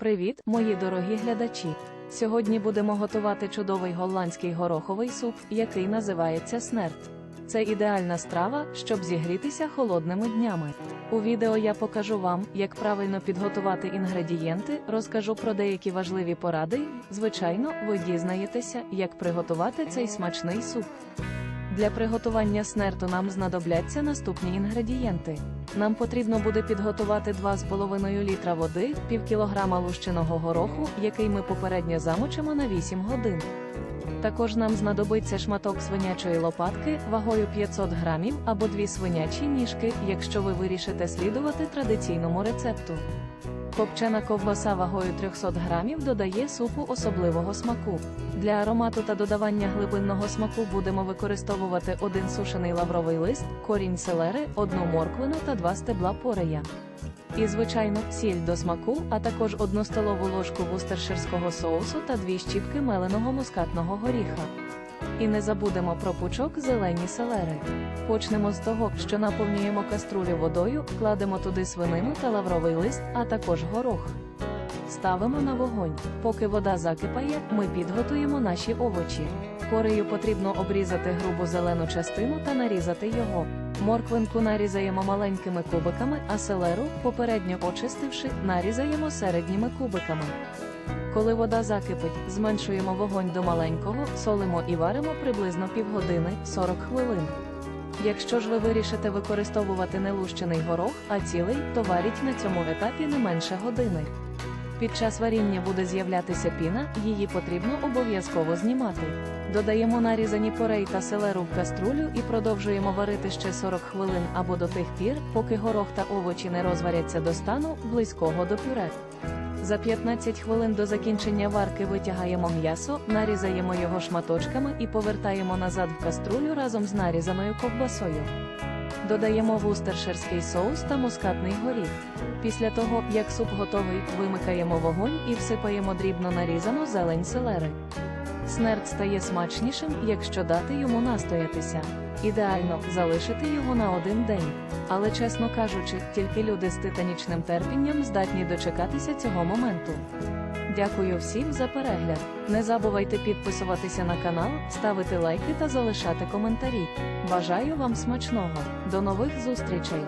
Привіт, мої дорогі глядачі! Сьогодні будемо готувати чудовий голландський гороховий суп, який називається снерт. Це ідеальна страва, щоб зігрітися холодними днями. У відео я покажу вам, як правильно підготувати інгредієнти, розкажу про деякі важливі поради. Звичайно, ви дізнаєтеся, як приготувати цей смачний суп. Для приготування снерту нам знадобляться наступні інгредієнти. Нам потрібно буде підготувати 2,5 літра води, пів кілограма лущеного гороху, який ми попередньо замочимо на 8 годин. Також нам знадобиться шматок свинячої лопатки вагою 500 грамів або дві свинячі ніжки, якщо ви вирішите слідувати традиційному рецепту. Копчена ковбаса вагою 300 грамів додає супу особливого смаку. Для аромату та додавання глибинного смаку будемо використовувати один сушений лавровий лист, корінь селери, одну морквину та два стебла порея. І, звичайно, сіль до смаку, а також одну столову ложку вустерширського соусу та дві щіпки меленого мускатного горіха. І не забудемо про пучок зелені селери. Почнемо з того, що наповнюємо каструлю водою, кладемо туди свинину та лавровий лист, а також горох. Ставимо на вогонь. Поки вода закипає, ми підготуємо наші овочі. Корею потрібно обрізати грубу зелену частину та нарізати його. Морквинку нарізаємо маленькими кубиками, а селеру, попередньо очистивши, нарізаємо середніми кубиками. Коли вода закипить, зменшуємо вогонь до маленького, солимо і варимо приблизно півгодини 40 хвилин. Якщо ж ви вирішите використовувати не лущений горох, а цілий, то варіть на цьому етапі не менше години. Під час варіння буде з'являтися піна, її потрібно обов'язково знімати. Додаємо нарізані порей та селеру в каструлю і продовжуємо варити ще 40 хвилин або до тих пір, поки горох та овочі не розваряться до стану, близького до пюре. За 15 хвилин до закінчення варки витягаємо м'ясо, нарізаємо його шматочками і повертаємо назад в каструлю разом з нарізаною ковбасою. Додаємо вустерширський соус та мускатний горіх. Після того, як суп готовий, вимикаємо вогонь і всипаємо дрібно нарізану зелень селери. Снерт стає смачнішим, якщо дати йому настоятися. Ідеально залишити його на один день. Але, чесно кажучи, тільки люди з титанічним терпінням здатні дочекатися цього моменту. Дякую всім за перегляд. Не забувайте підписуватися на канал, ставити лайки та залишати коментарі. Бажаю вам смачного. До нових зустрічей!